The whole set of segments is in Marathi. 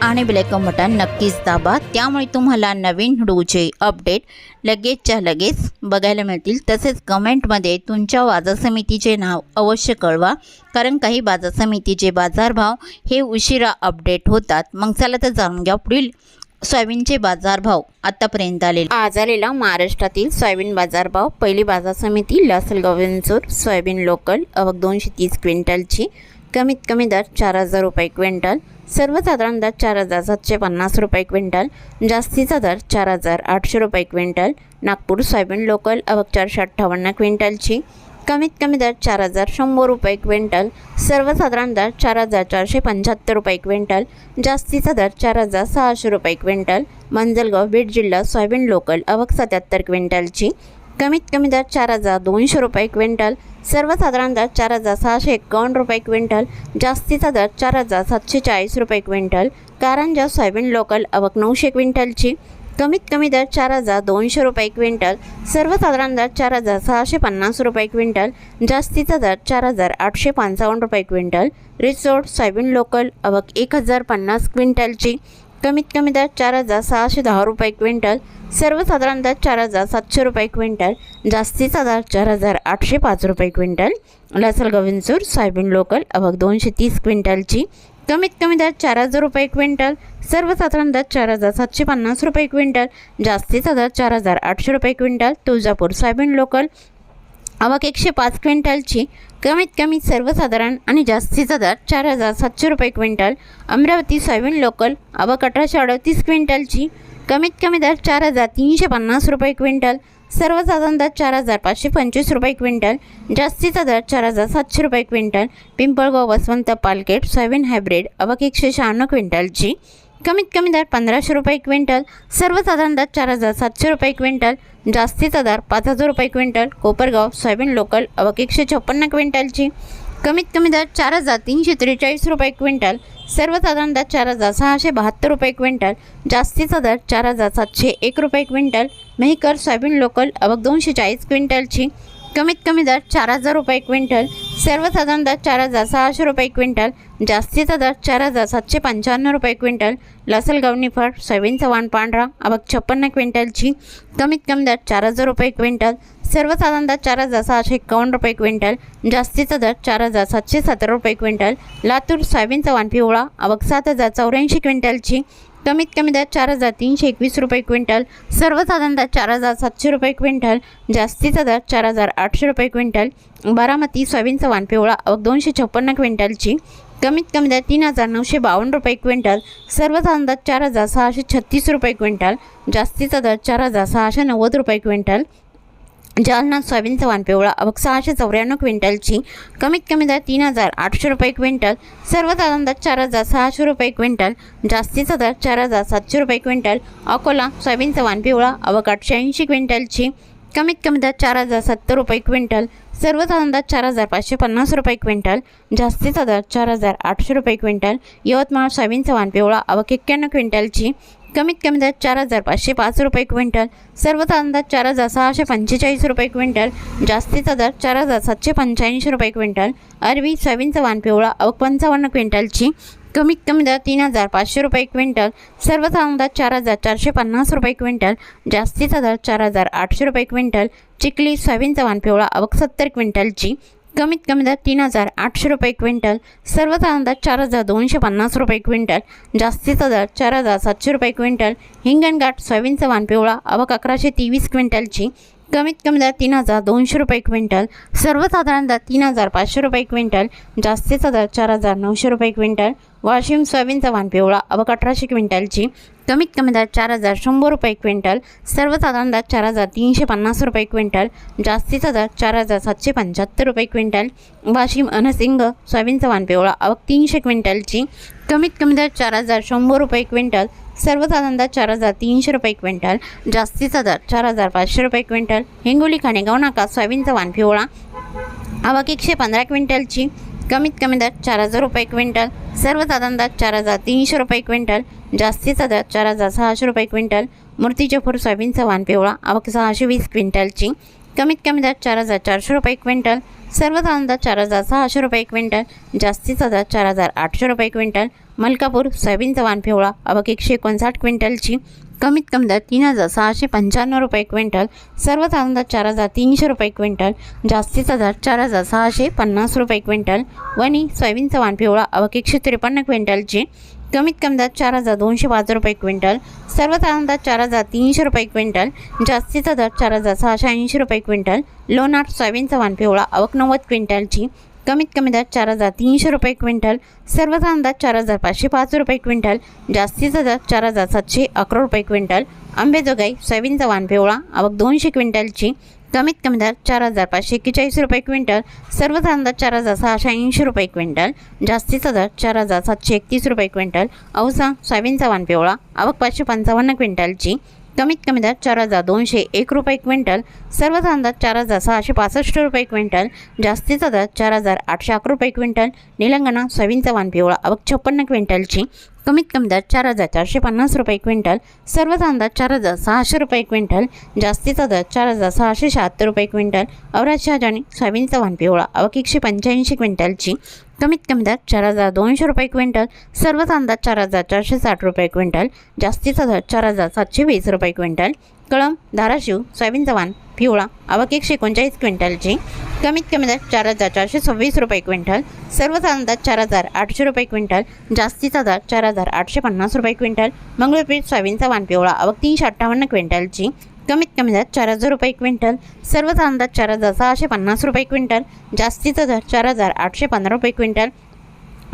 आणि बेलायकन बटन नक्कीच दाबा. त्यामुळे तुम्हाला नवीन व्हिडिओचे अपडेट लगेचच्या लगेच बघायला मिळतील. तसेच कमेंटमध्ये तुमच्या बाजार समितीचे नाव अवश्य कळवा. कारण काही बाजार समितीचे बाजारभाव हे उशिरा अपडेट होतात. मग चला तर जाणून घ्या पुढील सोयाबीनचे बाजारभाव आतापर्यंत आलेले. आज आलेला महाराष्ट्रातील सोयाबीन बाजारभाव. पहिली बाजार समिती लासलगाव सोयाबीन लोकल अवघ दोनशे तीस क्विंटलची. कमीत कमी दर चार हजार रुपये क्विंटल. सर्वसाधारण दर चार हजार सातशे पन्नास रुपये क्विंटल जास्तीचा दर चार हजार आठशे रुपये क्विंटल नागपूर सोयाबीन लोकल अवक चारशे अठ्ठावन्न क्विंटलची. कमीत कमी दर चार हजार शंभर रुपये क्विंटल सर्वसाधारण दर चार हजार चारशे पंच्याहत्तर रुपये क्विंटल जास्तीचा दर चार हजार सहाशे रुपये क्विंटल मंजलगाव बीड जिल्हा सोयाबीन लोकल अवक सत्याहत्तर क्विंटलची. कमीत कमी दर चार हजार दोनशे रुपये क्विंटल सर्वसाधारण दर चार हजार सहाशे एकावन्न रुपये क्विंटल जास्तीचा दर चार हजार सातशे चाळीस रुपये क्विंटल कारंजा सोयाबीन लोकल अवक नऊशे क्विंटलची कमीत कमी दर चार हजार दोनशे रुपये क्विंटल सर्वसाधारण दर चार हजार सहाशे पन्नास रुपये क्विंटल जास्तीचा दर चार हजार आठशे पंचावन्न रुपये क्विंटल रिसोर्ट सोयाबीन लोकल अवक एक हजार पन्नास क्विंटलची कमीत कमी दर चार हजार सहाशे दहा रुपये क्विंटल सर्वसाधारण दर चार हजार सातशे रुपये क्विंटल जास्तीचा दर चार हजार आठशे पाच रुपये quintal. Lasalgaon Vinchur soyabean local अवघ दोनशे तीस क्विंटलची. कमीत कमी दर चार हजार रुपये क्विंटल. सर्वसाधारण दर चार हजार सातशे पन्नास रुपये क्विंटल. जास्तीचा दर चार हजार आठशे रुपये क्विंटल. तुळजापूर सोयाबीन लोकल आवक एकशे पाच क्विंटलची. कमीत कमी सर्वसाधारण आणि जास्तीचा दर चार हजार सातशे रुपये क्विंटल. अमरावती सोयाबीन लोकल आवक अठराशे अडतीस क्विंटलची. कमीत कमी दर चार हजार तीनशे पन्नास रुपये क्विंटल सर्वसाधारण दर चार हजार पाचशे पंचवीस रुपये क्विंटल जास्तीचा दर चार हजार सातशे रुपये क्विंटल पिंपळगाव वसवंत पालकेट सोयाबीन हायब्रिड अवक एकशे शहाण्णव क्विंटलची. कमीत कमी दर पंधराशे रुपये क्विंटल सर्वसाधारण दर चार हजार सातशे रुपये क्विंटल जास्तीचा दर पाच हजार रुपये क्विंटल कोपरगाव सोयाबीन लोकल अवक एकशे छप्पन्न क्विंटलची. कमीत कमी दर चार हजार तीनशे त्रेचाळीस रुपये क्विंटल सर्वसाधारण दर चार हजार सहाशे बहात्तर रुपये क्विंटल जास्तीचा दर चार हजार सातशे एक रुपये क्विंटल मेहकर सोयाबीन लोकल अवघ दोनशे चाळीस क्विंटलची कमीत कमी दर चार हजार रुपये क्विंटल सर्वसाधारण दर चार हजार सहाशे रुपये क्विंटल जास्तीचा दर चार हजार सातशे पंच्याण्णव रुपये क्विंटल लसलगावणी फळ सोयाबीन चव्हाण पांढरा अबक छप्पन्न क्विंटलची कमीत कमी दर चार हजार रुपये क्विंटल सर्वसाधारण दर चार हजार सहाशे एकावन्न रुपये क्विंटल जास्तीचा दर चार हजार सातशे सतरा रुपये क्विंटल लातूर सोयाबीन चव्हाण पिवळा अबक सात हजार चौऱ्याऐंशी क्विंटलची कमीत कमी दर चार हजार तीनशे एकवीस रुपये क्विंटल सर्वसाधारण दर चार हजार सातशे रुपये क्विंटल जास्तीचा दर चार हजार आठशे रुपये क्विंटल बारामती सोयाबीन चव्हाण पिवळा अवघ दोनशे छप्पन्न क्विंटलची कमीत कमी दर तीन हजार नऊशे बावन्न रुपये क्विंटल सर्वसाधारण दर चार हजार सहाशे छत्तीस रुपये क्विंटल जास्तीचा दर चार हजार सहाशे नव्वद रुपये क्विंटल जालना सोयाबीन चव्हाण पिवळा अवघ सहाशे चौऱ्याण्णव क्विंटलची कमीत कमी दर तीन हजार आठशे रुपये क्विंटल सर्वसाधारण दर चार हजार सहाशे रुपये क्विंटल जास्तीचा दर चार हजार सातशे रुपये क्विंटल अकोला सोयाबीन चव्हाण पिवळा अवघ आठशे ऐंशी क्विंटलची कमीत कमी दर चार हजार सत्तर रुपये क्विंटल सर्वसाधारण दर चार हजार पाचशे पन्नास रुपये क्विंटल जास्तीचा दर चार हजार आठशे रुपये क्विंटल यवतमाळ सोयाबीन चव्हाण पिवळा अवघ एक्क्याण्णव क्विंटलची कमीत कमी दर चार हजार पाचशे पाच रुपये क्विंटल सर्वसाधारण दर चार हजार सहाशे पंचेचाळीस रुपये क्विंटल जास्तीचा दर चार हजार सातशे पंच्याऐंशी रुपये क्विंटल अरवी सोयाबीन चव्हाण पिवळा अवघ पंचावन्न क्विंटलची कमीत कमी दर तीन हजार पाचशे रुपये क्विंटल सर्वसाधारण दर चार हजार चारशे पन्नास रुपये क्विंटल जास्तीचा दर चार हजार आठशे रुपये क्विंटल चिखली सोयाबीन चव्हाण पिवळा अवक सत्तर क्विंटलची कमीत कमी दर तीन हजार आठशे रुपये क्विंटल सर्वसाधारण दर चार हजार दोनशे पन्नास रुपये क्विंटल जास्तीचा दर चार हजार सातशे रुपये क्विंटल हिंगणघाट सोयाबीन चव्हाण पिवळा अवक अकराशे तेवीस क्विंटलची कमीत कमी दर तीन हजार दोनशे रुपये क्विंटल सर्वसाधारण दर तीन हजार पाचशे रुपये क्विंटल जास्तीचा दर चार हजार नऊशे रुपये क्विंटल वाशिम सोयाबीनचा वाण पिवळा अवघ अठराशे क्विंटलची कमीत कमी दर चार हजार शंभर रुपये क्विंटल सर्वसाधारण दर चार हजार तीनशे पन्नास रुपये क्विंटल जास्तीचा दर चार हजार सातशे पंच्याहत्तर रुपये क्विंटल वाशिम अनसिंग सोयाबीनचा वाण पिवळा अवघ तीनशे क्विंटलची कमीत कमी दर चार हजार शंभर रुपये क्विंटल सर्व दर चार हजार तीनशे रुपये क्विंटल जास्तीचा दर चार हजार पाचशे रुपये क्विंटल. हिंगोली खाणेगाव नाका सोयाबीनचा वाण पिवळा. आवक एकशे पंधरा क्विंटलची कमीत कमी दर चार हजार रुपये क्विंटल. सर्वसाधारण दर चार हजार तीनशे रुपये क्विंटल जास्तीचा दर चार हजार सहाशे रुपये क्विंटल. मूर्तीजफूर सोयाबीनचा वाण पिवळा. आवक सहाशे वीस क्विंटलची कमीत कमी दर चार हजार चारशे रुपये क्विंटल. सर्वसाधारण दर चार हजार सहाशे रुपये क्विंटल जास्तीचा दर चार हजार आठशे रुपये क्विंटल. मलकापूर सोयाबीनचा वाण पिवळा एकशे एकोणसाठ क्विंटलची कमीत कमी दर तीन हजार सहाशे पंच्याण्णव रुपये क्विंटल सर्वसाधारण दर चार हजार तीनशे रुपये क्विंटल जास्तीचा दर चार हजार सहाशे पन्नास रुपये क्विंटल वणी सोयाबीनचा वाण पिवळा एकशे त्रेपन्न क्विंटलची कमीत कमी दर चार हजार दोनशे पाच रुपये क्विंटल सर्वसाधारण दर चार हजार तीनशे रुपये क्विंटल जास्तीचा दर चार हजार सहाशे ऐंशी रुपये क्विंटल लोणार सोयाबीनचा वाण पिवळा नव्वद क्विंटलची कमीत कमी दर चार हजार तीनशे रुपये क्विंटल सर्वसाधारण दर चार हजार पाचशे पाच रुपये क्विंटल जास्तीचा दर चार हजार सातशे अकरा रुपये क्विंटल आंबेजोगाई सोयाबीनचा वाण पिवळा आवक दोनशे क्विंटलची कमीत कमी दर चार हजार पाचशे एक्केचाळीस रुपये क्विंटल सर्वसाधारण दर चार हजार सहाशे ऐंशी रुपये क्विंटल जास्तीचा दर चार हजार सातशे एकतीस रुपये क्विंटल औसा सोयाबीनचा वाण पिवळा आवक पाचशे पंचावन्न क्विंटलची कमीत कमी दर चार हजार दोनशे एक रुपये क्विंटल सर्व दर चार हजार सहाशे पासष्ट रुपये क्विंटल जास्तीचा दर चार हजार आठशे अकरा रुपये क्विंटल निलंगणा सोयाबीनचा वाण पिवळा अवक छप्पन्न क्विंटलची कमीत कमी दर चार हजार चारशे पन्नास रुपये क्विंटल सर्वच दर चार हजार सहाशे रुपये क्विंटल जास्तीचा दर चार हजार सहाशे शहात्तर रुपये क्विंटल औराज शहाजानी सोयाबीनचा वाण पिवळा अवक एकशे पंच्याऐंशी क्विंटलची कमीत कमी दर चार हजार दोनशे रुपये क्विंटल सर्व कांदा चार हजार चारशे साठ रुपये क्विंटल जास्तीचा दर चार हजार सातशे वीस रुपये क्विंटल कळम धाराशिव सोयाबीनचा वाण पिवळा आवक एकशे एकोणचाळीस क्विंटलची कमीत कमी दर चार हजार चारशे सव्वीस रुपये क्विंटल सर्व कांदा चार हजार आठशे रुपये क्विंटल जास्तीचा दर चार हजार आठशे पन्नास रुपये क्विंटल मंगळपीठ सोयाबीनचा वान पिवळा आवक तीनशे अठ्ठावन्न क्विंटलची कमीत कमी दर चार हजार रुपये क्विंटल सर्वसाधारण अंदाज चार हजार सहाशे पन्नास रुपये क्विंटल जास्तीचा दर चार हजार आठशे पंधरा रुपये क्विंटल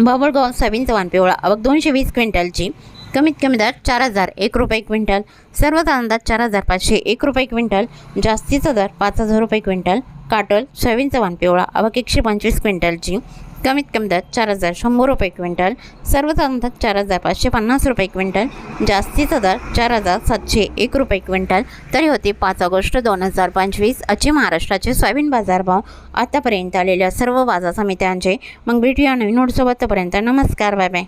बाबळगाव सोयाबीनचा वाण पिवळा आवक दोनशे वीस क्विंटलची कमीत कमी दर चार हजार एक रुपये क्विंटल सर्वच अंदाज चार हजार पाचशे एक रुपये क्विंटल जास्तीचा दर पाच हजार रुपये क्विंटल काटल सोयाबीनचा वाण पिवळा आवक एकशे पंचवीस क्विंटलची कमीत कमी दर चार हजार शंभर रुपये क्विंटल सर्वसाधारण दर चार हजार पाचशे पन्नास रुपये क्विंटल जास्तीचा दर चार हजार सातशे एक रुपये क्विंटल. तरी होते पाच ऑगस्ट दोन हजार पंचवीस असे महाराष्ट्राचे सोयाबीन बाजारभाव आतापर्यंत आलेल्या सर्व बाजार समित्यांचे. मग भेटूया नवीन नोटसोबत तोपर्यंत नमस्कार बाय बाय